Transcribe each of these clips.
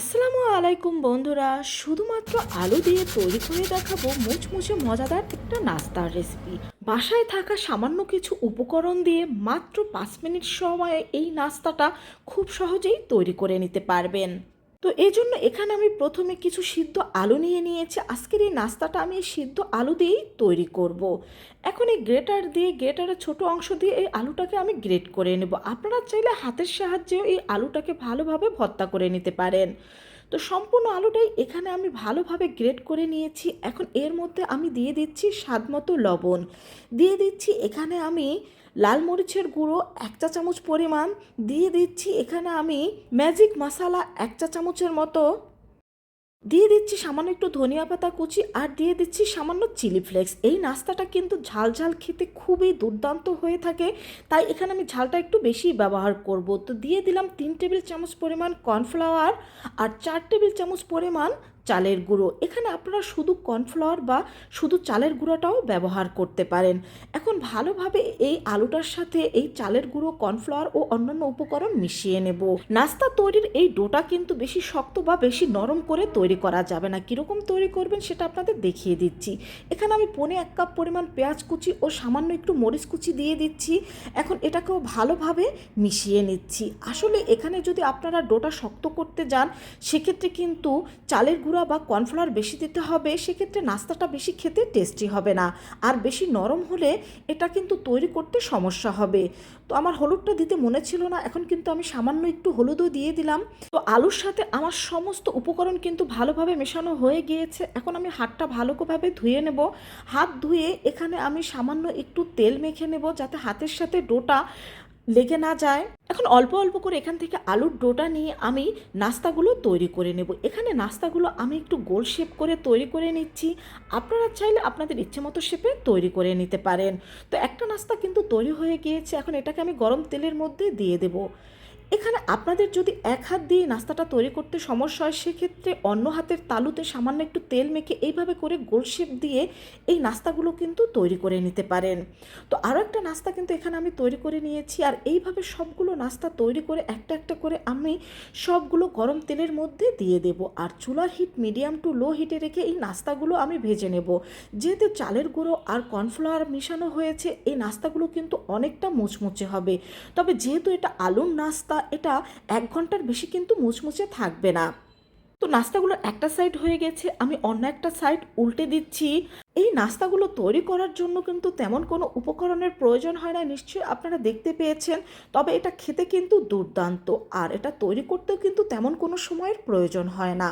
আসসালামু আলাইকুম বন্ধুরা, শুধুমাত্র আলু দিয়ে তৈরি করে দেখাবো মুচমুচে মজাদার একটা নাস্তার রেসিপি বাসায় থাকা সামান্য কিছু উপকরণ দিয়ে মাত্র পাঁচ মিনিট সময়ে এই নাস্তাটা খুব সহজেই তৈরি করে নিতে পারবেন। তো এই জন্য এখানে আমি প্রথমে কিছু সিদ্ধ আলু নিয়ে নিয়েছি। আজকের এই নাস্তাটা আমি এই সিদ্ধ আলু দিয়েই তৈরি করব। এখন এই গ্রেটার দিয়ে, গ্রেটারের ছোট অংশ দিয়ে এই আলুটাকে আমি গ্রেট করে নেব। আপনারা চাইলে হাতের সাহায্যেও এই আলুটাকে ভালোভাবে ভর্তা করে নিতে পারেন। তো সম্পূর্ণ আলুটাই এখানে আমি ভালোভাবে গ্রেট করে নিয়েছি। এখন এর মধ্যে আমি দিয়ে দিচ্ছি স্বাদ মতো লবণ। দিয়ে দিচ্ছি এখানে আমি লাল মরিচের গুঁড়ো এক চা চামচ পরিমাণ দিয়ে দিচ্ছি। এখানে আমি ম্যাজিক মশালা এক চা চামচের মতো দিয়ে দিচ্ছি সামান্য একটু ধনিয়া পাতা কুচি আর দিয়ে দিচ্ছি সামান্য চিলি ফ্লেক্স এই নাস্তাটা কিন্তু ঝাল ঝাল খেতে খুবই দুর্দান্ত হয়ে থাকে, তাই এখানে আমি ঝালটা একটু বেশি ব্যবহার করব। তো দিয়ে দিলাম তিন টেবিল চামচ পরিমাণ কর্নফ্লাওয়ার আর চার টেবিল চামচ পরিমাণ চালের গুঁড়ো। এখানে আপনারা শুধু কর্নফ্লাওয়ার বা শুধু চালের গুঁড়োটাও ব্যবহার করতে পারেন। এখন ভালোভাবে এই আলুটার সাথে এই চালের গুঁড়ো, কর্নফ্লাওয়ার ও অন্যান্য উপকরণ মিশিয়ে নেব। নাস্তা তৈরির এই ডোটা কিন্তু বেশি শক্ত বা বেশি নরম করে তৈরি করা যাবে না। কীরকম তৈরি করবেন সেটা আপনাদের দেখিয়ে দিচ্ছি। এখানে আমি পনে এক কাপ পরিমাণ পেঁয়াজ কুচি ও সামান্য একটু মরিচ কুচি দিয়ে দিচ্ছি। এখন এটাকেও ভালোভাবে মিশিয়ে নিচ্ছি। আসলে এখানে যদি আপনারা ডোটা শক্ত করতে যান, সেক্ষেত্রে কিন্তু চালের গুঁড়া বা কর্নফ্লাওয়ার বেশি দিতে হবে, সেক্ষেত্রে নাস্তাটা বেশি খেতে টেস্টি হবে না। আর বেশি নরম হলে এটা কিন্তু তৈরি করতে সমস্যা হবে। তো আমার হলুদটা দিতে মনে ছিল না, এখন কিন্তু আমি সামান্য একটু হলুদও দিয়ে দিলাম। তো আলুর সাথে আমার সমস্ত উপকরণ কিন্তু ভালোভাবে মেশানো হয়ে গিয়েছে। এখন আমি হাতটা ভালোভাবে ধুয়ে নেব। হাত ধুয়ে এখানে আমি সামান্য একটু তেল মেখে নেব যাতে হাতের সাথে ডোটা লেগে না যায়। এখন অল্প অল্প করে এখান থেকে আলুর ডোটা নিয়ে আমি নাস্তাগুলো তৈরি করে নেব। এখানে নাস্তাগুলো আমি একটু গোল শেপ করে তৈরি করে নিচ্ছি। আপনারা চাইলে আপনাদের ইচ্ছে মতো শেপে তৈরি করে নিতে পারেন। তো একটা নাস্তা কিন্তু তৈরি হয়ে গিয়েছে। এখন এটাকে আমি গরম তেলের মধ্যে দিয়ে দেবো। এখানে আপনাদের যদি এক হাত দিয়ে নাস্তাটা তৈরি করতে সমস্যা হয়, সেক্ষেত্রে অন্য হাতের তালুতে সামান্য একটু তেল মেখে এইভাবে করে গোল শেপ দিয়ে এই নাস্তাগুলো কিন্তু তৈরি করে নিতে পারেন। তো আরও একটা নাস্তা কিন্তু এখানে আমি তৈরি করে নিয়েছি। আর এইভাবে সবগুলো নাস্তা তৈরি করে একটা একটা করে আমি সবগুলো গরম তেলের মধ্যে দিয়ে দেব। আর চুলার হিট মিডিয়াম টু লো হিটে রেখে এই নাস্তাগুলো আমি ভেজে নেব। যেহেতু চালের গুঁড়ো আর কর্নফ্লাওয়ার মেশানো হয়েছে, এই নাস্তাগুলো কিন্তু অনেকটা মুচমুচে হবে। তবে যেহেতু এটা আলুর নাস্তা এটা এক ঘণ্টার বেশি কিন্তু মুচমুচে থাকবে না। তো নাস্তাগুলো একটা সাইড হয়ে গেছে, আমি অন্য একটা সাইড উল্টে দিচ্ছি। এই নাস্তাগুলো তৈরি করার জন্য কিন্তু তেমন কোনো উপকরণের প্রয়োজন হয় না, নিশ্চয়ই আপনারা দেখতে পেয়েছেন। তবে এটা খেতে কিন্তু দুর্দান্ত, আর এটা তৈরি করতেও কিন্তু তেমন কোনো সময়ের প্রয়োজন হয় না।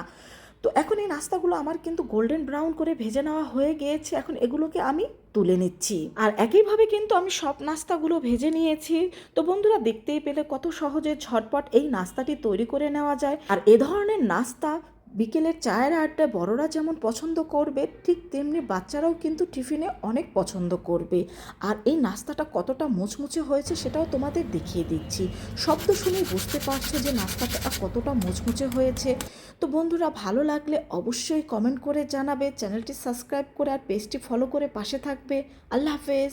তো এখন এই নাস্তাগুলো আমার কিন্তু গোল্ডেন ব্রাউন করে ভেজে নেওয়া হয়ে গিয়েছে। এখন এগুলোকে আমি তুলে নিচ্ছি। আর একইভাবে কিন্তু আমি সব নাস্তাগুলো ভেজে নিয়েছি। তো বন্ধুরা, দেখতেই পেলে কত সহজে ঝটপট এই নাস্তাটি তৈরি করে নেওয়া যায়। আর এ ধরনের নাস্তা বিকেলের চায়ের আড্ডা বড়রা যেমন পছন্দ করবে, ঠিক তেমনি বাচ্চারাও কিন্তু টিফিনে অনেক পছন্দ করবে। আর এই নাস্তাটা কতটা মুচমুচে হয়েছে সেটাও তোমাদের দেখিয়ে দিচ্ছি। শব্দ শুনে বুঝতে পারছ যে নাস্তাটা কতটা মুচমুচে হয়েছে। তো বন্ধুরা, ভালো লাগলে অবশ্যই কমেন্ট করে জানাবে, চ্যানেলটি সাবস্ক্রাইব করে আর পেজটি ফলো করে পাশে থাকবে। আল্লাহ হাফেজ।